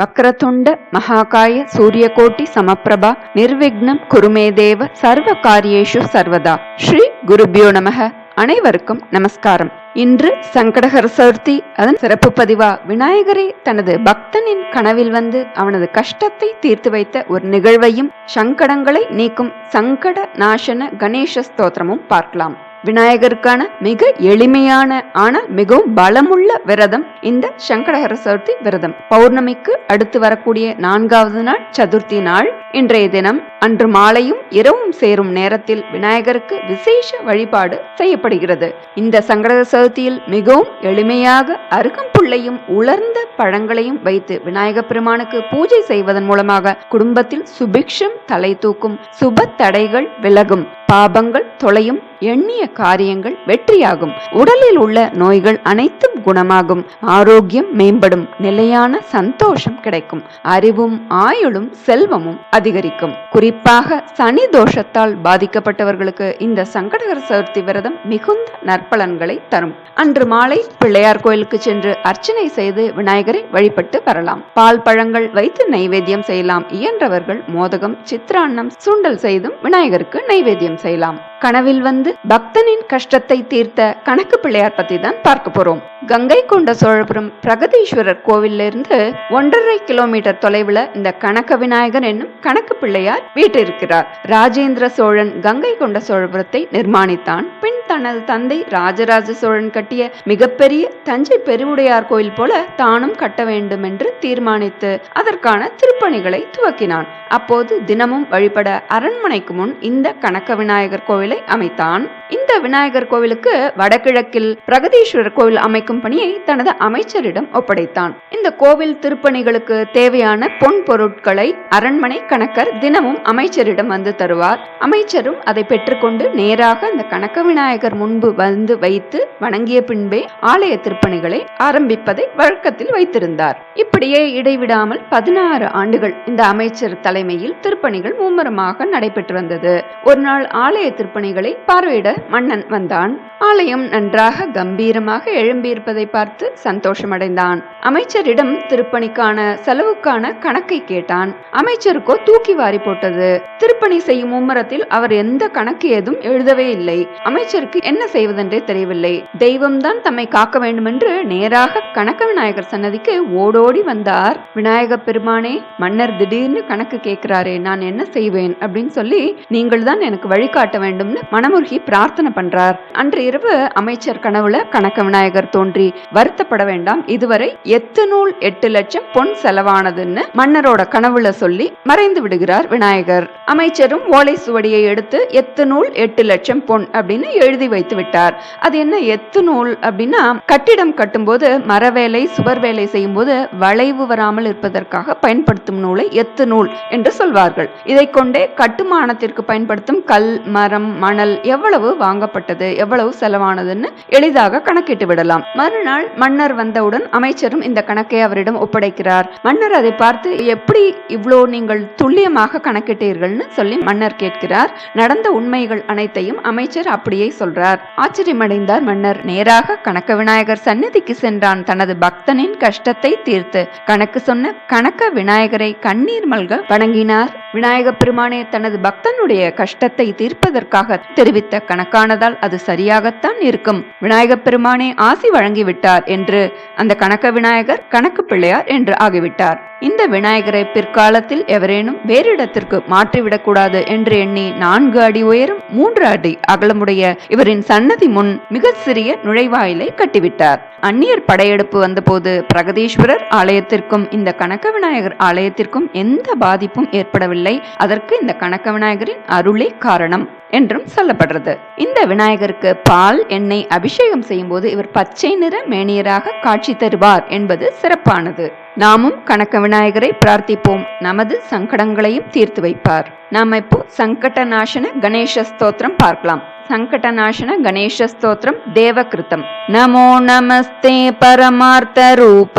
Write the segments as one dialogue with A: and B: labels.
A: வக்ரதுண்ட மகாகாய சூரியகோட்டி சமப்பிரபா நிர்விக்னம் குருமே தேவ சர்வ காரியேஷு சர்வதா. ஸ்ரீ குருபியோ நமக. அனைவருக்கும் நமஸ்காரம். இன்று சங்கடகர சதுர்த்தி அதன் சிறப்பு பதிவா விநாயகரே தனது பக்தனின் கனவில் வந்து அவனது கஷ்டத்தை தீர்த்து வைத்த ஒரு நிகழ்வையும் சங்கடங்களை நீக்கும் சங்கட நாசன கணேச ஸ்தோத்திரமும் பார்க்கலாம். விநாயகருக்கான மிக எளிமையான ஆனால் மிகவும் பலமுள்ள விரதம் இந்த சங்கடகர சதுர்த்தி விரதம். பௌர்ணமிக்கு அடுத்து வரக்கூடிய நான்காவது நாள் சதுர்த்தி நாள். இன்றைய தினம் அன்று மாலையும் இரவும் சேரும் நேரத்தில் விநாயகருக்கு விசேஷ வழிபாடு செய்யப்படுகிறது. இந்த சங்கடகர சதுர்த்தியில் மிகவும் எளிமையாக அருகம்புள்ளையும் உலர்ந்த பழங்களையும் வைத்து விநாயக பெருமானுக்கு பூஜை செய்வதன் மூலமாக குடும்பத்தில் சுபிக்ஷம் தலை தூக்கும் சுப தடைகள் விலகும். பாபங்கள் தொலையும் எண்ணிய காரியங்கள் வெற்றியாகும். உடலில் உள்ள நோய்கள் அனைத்தும் குணமாகும். ஆரோக்கியம் மேம்படும். நிலையான சந்தோஷம் கிடைக்கும். அறிவும் ஆயுளும் செல்வமும் அதிகரிக்கும். குறிப்பாக சனி தோஷத்தால் பாதிக்கப்பட்டவர்களுக்கு இந்த சங்கடகர சதுர்த்தி விரதம் மிகுந்த நற்பலன்களை தரும். அன்று மாலை பிள்ளையார் கோயிலுக்கு சென்று அர்ச்சனை செய்து விநாயகரை வழிபட்டு வரலாம். பால் பழங்கள் வைத்து நைவேத்தியம் செய்யலாம். இயன்றவர்கள் மோதகம் சித்திரான்னம் சுண்டல் செய்தும் விநாயகருக்கு நைவேத்தியம் செய்யலாம். கனவில் வந்து பக்தனின் கஷ்டத்தை தீர்த்த கணக்கு பிள்ளையார் பத்தி தான் பார்க்க போறோம். கங்கை கொண்ட சோழபுரம் பிரகதீஸ்வரர் கோவில்ல இருந்து ஒன்றரை கிலோமீட்டர் தொலைவுல இந்த கணக்க விநாயகர் என்னும் கணக்கு பிள்ளையார் வீட்டிருக்கிறார். ராஜேந்திர சோழன் கங்கை கொண்ட சோழபுரத்தை நிர்மாணித்தான். பின் தனது தந்தை ராஜராஜ சோழன் கட்டிய மிகப்பெரிய தஞ்சை பெருவுடையார் கோயில் போல தானும் கட்ட வேண்டும் என்று தீர்மானித்து அதற்கான திருப்பணிகளை துவக்கினான். அப்போது தினமும் வழிபட அரண்மனைக்கு முன் இந்த கணக்க விநாயகர் கோவில் அமைத்தான் இந்த விநாயகர் கோவிலுக்கு வடகிழக்கில் பிரகதீஸ்வரர் கோவில் அமைக்கும் பணியை தனது அமைச்சரிடம் ஒப்படைத்தான். இந்த கோவில் திருப்பணிகளுக்கு தேவையான பொன் பொருட்களை அரண்மனை கணக்கர் தினமும் அமைச்சரிடம் வந்து தருவார். அமைச்சரும் அதை பெற்றுக்கொண்டு நேராக இந்த கணக்க விநாயகர் முன்பு வந்து வைத்து வணங்கிய பின்பே ஆலய திருப்பணிகளை ஆரம்பிப்பதை வழக்கத்தில் வைத்திருந்தார். இப்படியே இடைவிடாமல் பதினாறு ஆண்டுகள் இந்த அமைச்சர் தலைமையில் திருப்பணிகள் மும்முரமாக நடைபெற்று வந்தது. ஒரு நாள் ஆலய திருப்பணிகளை பார்வையிட மன்னன் வந்தான். ஆலயம் நன்றாக கம்பீரமாக எழும்பியிருப்பதை பார்த்து சந்தோஷமடைந்தான். அமைச்சரிடம் திருப்பணிக்கான செலவுக்கான கணக்கை கேட்டான். அமைச்சருக்கோ தூக்கி வாரி போட்டது. திருப்பணி செய்யும் மும்மரத்தில் அவர் எந்த கணக்கு ஏதும் எழுதவே இல்லை. அமைச்சருக்கு என்ன செய்வதென்றே தெரியவில்லை. தெய்வம்தான் தம்மை காக்க வேண்டுமென்று நேராக கணக்க விநாயகர் சன்னதிக்கு ஓடோடி வந்தார். விநாயக பெருமானே மன்னர் திடீர்னு கணக்கு கேட்கிறாரே நான் என்ன செய்வேன் அப்படின்னு சொல்லி நீங்கள் தான் எனக்கு வழிகாட்ட வேண்டும்னு மனமுருகி பிரார்த்தனை பிரார்த்தனை பண்றார். அன்று இரவு அமைச்சர் கனவுல கணக்க விநாயகர் தோன்றி வருத்தப்பட வேண்டாம் இதுவரை எத்து நூல் எட்டு லட்சம் பொன் செலவானதுன்னு மன்னரோட கனவுல சொல்லி மறைந்து விடுகிறார் விநாயகர். அமைச்சரும் ஓலை சுவடியை எடுத்து எத்து நூல் எட்டு லட்சம் பொன் அப்படின்னு எழுதி வைத்து விட்டார். அது என்ன எத்து நூல் அப்படின்னா கட்டிடம் கட்டும்போது மரவேலை சுவர் வேலை செய்யும் போது வளைவு வராமல் இருப்பதற்காக பயன்படுத்தும் நூலை எத்து நூல் என்று சொல்வார்கள். இதை கொண்டே கட்டுமானத்திற்கு பயன்படுத்தும் கல் மரம் மணல் எவ்வளவு வாங்கப்பட்டது. எவ்வளவு செலவானதுன்னு எளிதாக கணக்கிட்டு விடலாம். மறுநாள் மன்னர் வந்தவுடன் அமைச்சரும் இந்த கணக்கை அவரிடம் ஒப்படைக்கிறார். மன்னர் அதை பார்த்து எப்படி இவ்வளோ நீங்கள் துல்லியமாக கணக்கிட்டீர்கள்னு சொல்லி மன்னர் கேட்கிறார். நடந்த உண்மைகள் அனைத்தையும் அமைச்சர் அப்படியே சொல்றார். ஆச்சரியமடைந்தார் மன்னர். நேராக கணக்க விநாயகர் சந்நிதிக்கு சென்றான். தனது பக்தனின் கஷ்டத்தை தீர்த்து கணக்கு சொன்ன கணக்க விநாயகரை கண்ணீர் மல்க வணங்கினார். விநாயக பெருமானே தனது பக்தனுடைய கஷ்டத்தை தீர்ப்பதற்காக தெரிவித்த கணக்கானதால் அது சரியாகத்தான் இருக்கும். விநாயக பெருமானே ஆசி வழங்கிவிட்டார் என்று அந்த கணக்க விநாயகர் கணக்கு பிள்ளையார் என்று ஆகிவிட்டார். இந்த விநாயகரை பிற்காலத்தில் எவரேனும் வேறு இடத்திற்கு மாற்றிவிடக்கூடாது என்று எண்ணி நான்கு அடி உயரம் மூன்று அடி அகலமுடைய இவரின் சன்னதி முன் மிக சிறிய நுழைவாயிலை கட்டிவிட்டார். அந்நியர் படையெடுப்பு வந்தபோது பிரகதீஸ்வரர் ஆலயத்திற்கும் இந்த கணக்க விநாயகர் ஆலயத்திற்கும் எந்த பாதிப்பும் ஏற்படவில்லை. அதற்கு இந்த கணக்க விநாயகரின் அருளே காரணம் என்றும் சொல்லப்படுறது. இந்த விநாயகருக்கு பால் எண்ணெய் அபிஷேகம் செய்யும் போது இவர் பச்சை நிற மேனியராக காட்சி தருவார் என்பது சிறப்பானது. நாமும் கணக்க விநாயகரை பிரார்த்திப்போம். நமது சங்கடங்களையும் தீர்த்து வைப்பார். நாம இப்போ சங்கட நாசன கணேச ஸ்தோத்திரம் பார்க்கலாம். சங்கடநாசன கணேசஸ்தோத்திரம் தேவகிருத்தம். நமோ நமஸ்தே பரமார்த்தரூப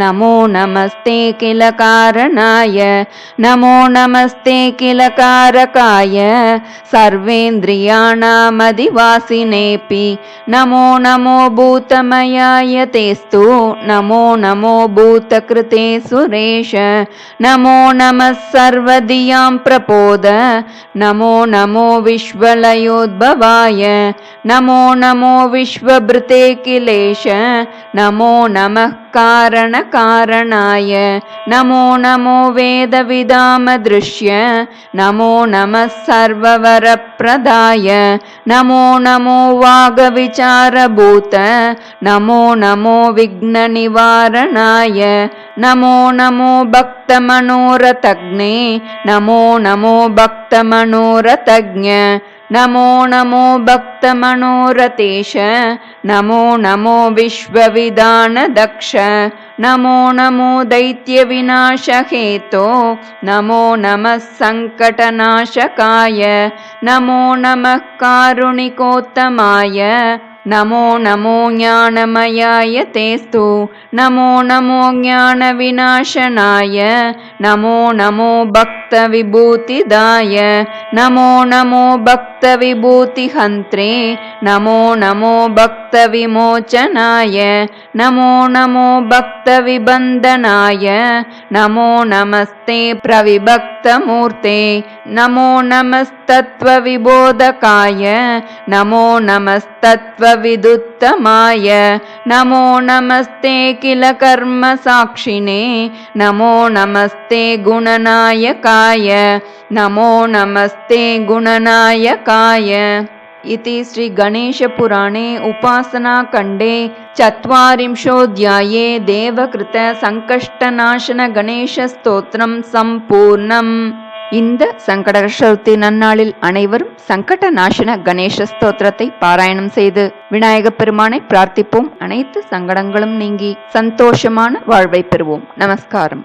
A: நமோ நமஸ்தே கில காரணாய நமோ நமஸ்தே கில காரகாய சர்வேந்திரியாணாமதிவாசினேபி நமோ நமோ பூத்தமயாய தேஸ்து நமோ நமோ பூத்தகிருதே சுரேஷ நமோ நம சர்வதியாம் பிரபோத நமோ நமோ விஸ்வலயோத்பவ विश्वलयोद्भवाय नमो नमो विश्वभृते किलेश नमो नमः कारणकारणाय नमो नमो वेदविदामदृश्य नमो नमः सर्ववरप्रदाय नमो नमो वागविचारभूत नमो नमो विघ्ननिवारणाय नमो नमो भक्तमनोरथज्ञे नमो नमो भक्तमनोरथज्ञ नमो नमो भक्तमनोरथेश नमो नमो विश्वविधानदक्ष नमो नमो दैत्यविनाशहेतो नमो नमः सङ्कटनाशकाय नमो नमः कारुणिकोत्तमाय नमो नमो ज्ञानमयाय तेस्तु नमो नमो ज्ञानविनाशनाय नमो नमो भक्तविभूतिदाय। नमो नमो भक्तविभूतिहन्त्रे। नमो नमो भक्तविमोचनाय। नमो नमो भक्तविबन्धनाय नमो नमस्ते प्रविभक्तमूर्ते। नमो नमस्तत्त्वविबोधकाय। नमो नमस्तत्त्वविदुत्तमाय। नमो नमस्ते किल कर्मसाक्षिणे नमो नमस्ते गुणनायकाय नमो नमस्ते गुणनायकाय इति श्रीगणेशपुराणे उपासनाखण्डे चत्वारिंशोऽध्याये देवकृतसङ्कष्टनाशनगणेशस्तोत्रं सम्पूर्णम् இந்த சங்கட சதுர்த்தி நன்னாளில் அனைவரும் சங்கட நாசன கணேச ஸ்தோத்திரத்தை பாராயணம் செய்து விநாயகப் பெருமானை பிரார்த்திப்போம் அனைத்து சங்கடங்களும் நீங்கி சந்தோஷமான வாழ்வை பெறுவோம் நமஸ்காரம்